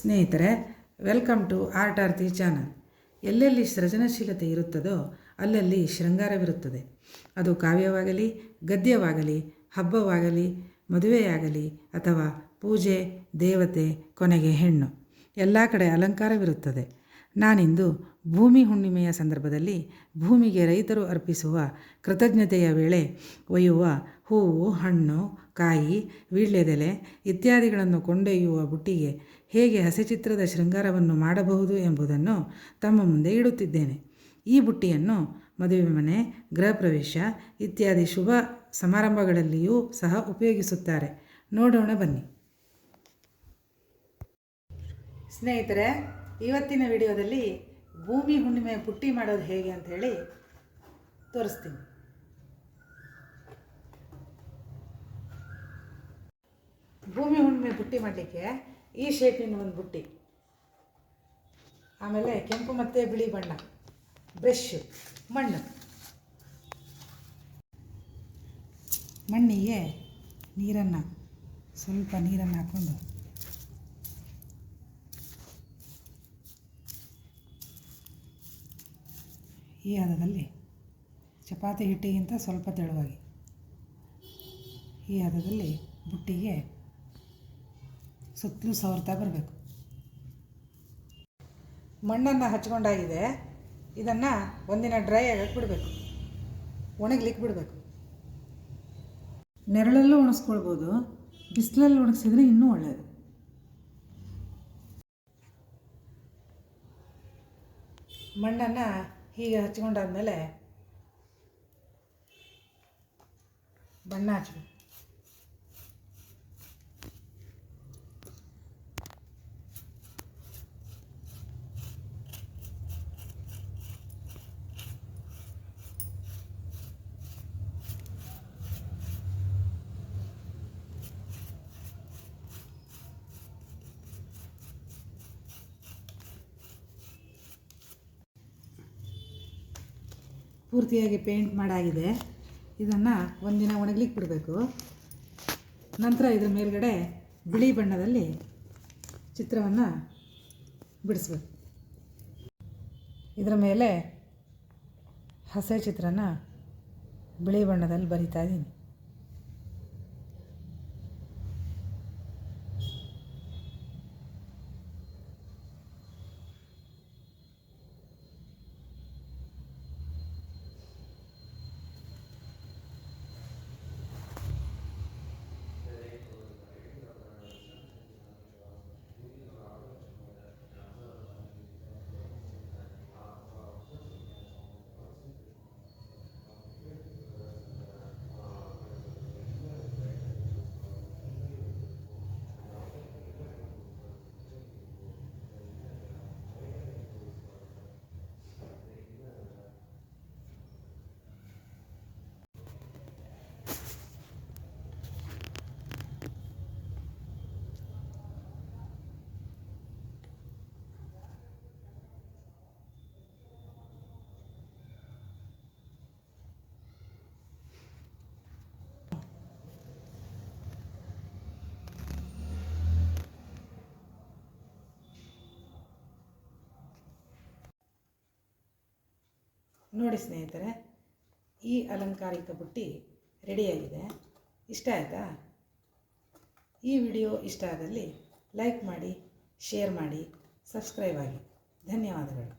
ಸ್ನೇಹಿತರೆ welcome to art Aarti channel ಎಲ್ಲೆಲ್ಲಿ ಸೃಜನಶೀಲತೆ ಇರುತ್ತದೋ ಅಲ್ಲಲ್ಲಿ ಶೃಂಗಾರವಿರುತ್ತದೆ. ಅದು ಕಾವ್ಯವಾಗಲಿ, ಗದ್ಯವಾಗಲಿ, ಹಬ್ಬವಾಗಲಿ, ಮದುವೆಯಾಗಲಿ ಅಥವಾ ಪೂಜೆ, ದೇವತೆ, ಕೊನೆಗೆ ಹೆಣ್ಣು, ಎಲ್ಲ ಕಡೆ ಅಲಂಕಾರವಿರುತ್ತದೆ. ನಾನಿಂದು ಭೂಮಿ ಹುಣ್ಣಿಮೆಯ ಸಂದರ್ಭದಲ್ಲಿ ಭೂಮಿಗೆ ರೈತರು ಅರ್ಪಿಸುವ ಕೃತಜ್ಞತೆಯ ವೇಳೆ ಒಯ್ಯುವ ಹೂವು, ಹಣ್ಣು, ಕಾಯಿ, ವೀಳ್ಯದೆಲೆ ಇತ್ಯಾದಿಗಳನ್ನು ಕೊಂಡೊಯ್ಯುವ ಬುಟ್ಟಿಗೆ ಹೇಗೆ ಹಸೆಚಿತ್ರದ ಶೃಂಗಾರವನ್ನು ಮಾಡಬಹುದು ಎಂಬುದನ್ನು ತಮ್ಮ ಮುಂದೆ ಇಡುತ್ತಿದ್ದೇನೆ. ಈ ಬುಟ್ಟಿಯನ್ನು ಮದುವೆ ಮನೆ ಗೃಹ ಪ್ರವೇಶ ಇತ್ಯಾದಿ ಶುಭ ಸಮಾರಂಭಗಳಲ್ಲಿಯೂ ಸಹ ಉಪಯೋಗಿಸುತ್ತಾರೆ. ನೋಡೋಣ ಬನ್ನಿ. ಸ್ನೇಹಿತರೆ, ಇವತ್ತಿನ ವಿಡಿಯೋದಲ್ಲಿ ಭೂಮಿ ಹುಣ್ಣಿಮೆ ಪುಟ್ಟಿ ಮಾಡೋದು ಹೇಗೆ ಅಂತ ಹೇಳಿ ತೋರಿಸ್ತೀನಿ. ಭೂಮಿ ಹುಣ್ಣಿಮೆ ಬುಟ್ಟಿ ಮಾಡಲಿಕ್ಕೆ ಈ ಶೇಪಿನ ಒಂದು ಬುಟ್ಟಿ. ಆಮೇಲೆ ಕೆಂಪು ಮತ್ತು ಬಿಳಿ ಬಣ್ಣ. ಬ್ರಷ್ ಮಣ್ಣು. ಮಣ್ಣಿಗೆ ನೀರನ್ನು, ಸ್ವಲ್ಪ ನೀರನ್ನು ಹಾಕ್ಕೊಂಡು ಈ ಹದದಲ್ಲಿ ಚಪಾತಿ ಹಿಟ್ಟಿಗಿಂತ ಸ್ವಲ್ಪ ತೆಳುವಾಗಿ ಈ ಹದದಲ್ಲಿ ಬುಟ್ಟಿಗೆ ಸುತ್ತಲೂ ಸವರ್ತಾ ಬರಬೇಕು. ಮಣ್ಣನ್ನು ಹಚ್ಕೊಂಡಾಗಿದೆ. ಇದನ್ನು ಒಂದಿನ ಡ್ರೈ ಆಗಕ್ಕೆ ಬಿಡಬೇಕು. ಒಣಗ್ಲಿಕ್ಕೆ ಬಿಡಬೇಕು. ನೆರಳಲ್ಲೂ ಒಣಗಿಸ್ಕೊಳ್ಬೋದು ಬಿಸಿಲಲ್ಲಿ ಒಣಗಿಸಿದ್ರೆ ಇನ್ನೂ ಒಳ್ಳೆಯದು ಮಣ್ಣನ್ನು ಹೀಗೆ ಹಚ್ಕೊಂಡಾದ್ಮೇಲೆ ಬಣ್ಣ ಹಚ್ಬೇಕು. ಪೂರ್ತಿಯಾಗಿ ಪೇಂಟ್ ಮಾಡಾಗಿದೆ. ಇದನ್ನು ಒಂದಿನ ಒಣಗ್ಲಿಕ್ಕೆ ಬಿಡಬೇಕು. ನಂತರ ಇದರ ಮೇಲ್ಗಡೆ ಬಿಳಿ ಬಣ್ಣದಲ್ಲಿ ಚಿತ್ರವನ್ನು ಬಿಡಿಸ್ಬೇಕು. ಇದರ ಮೇಲೆ ಹಸೆ ಚಿತ್ರನ ಬಿಳಿ ಬಣ್ಣದಲ್ಲಿ ಬರಿತಾ ಇದ್ದೀನಿ ನೋಡಿ ಸ್ನೇಹಿತರೆ, ಈ ಅಲಂಕಾರಿಕ ಬುಟ್ಟಿ ರೆಡಿಯಾಗಿದೆ. ಇಷ್ಟ ಆಯಿತಾ? ಈ ವಿಡಿಯೋ ಇಷ್ಟ ಆದಲ್ಲಿ ಲೈಕ್ ಮಾಡಿ, ಶೇರ್ ಮಾಡಿ, ಸಬ್ಸ್ಕ್ರೈಬ್ ಆಗಿ. ಧನ್ಯವಾದಗಳು.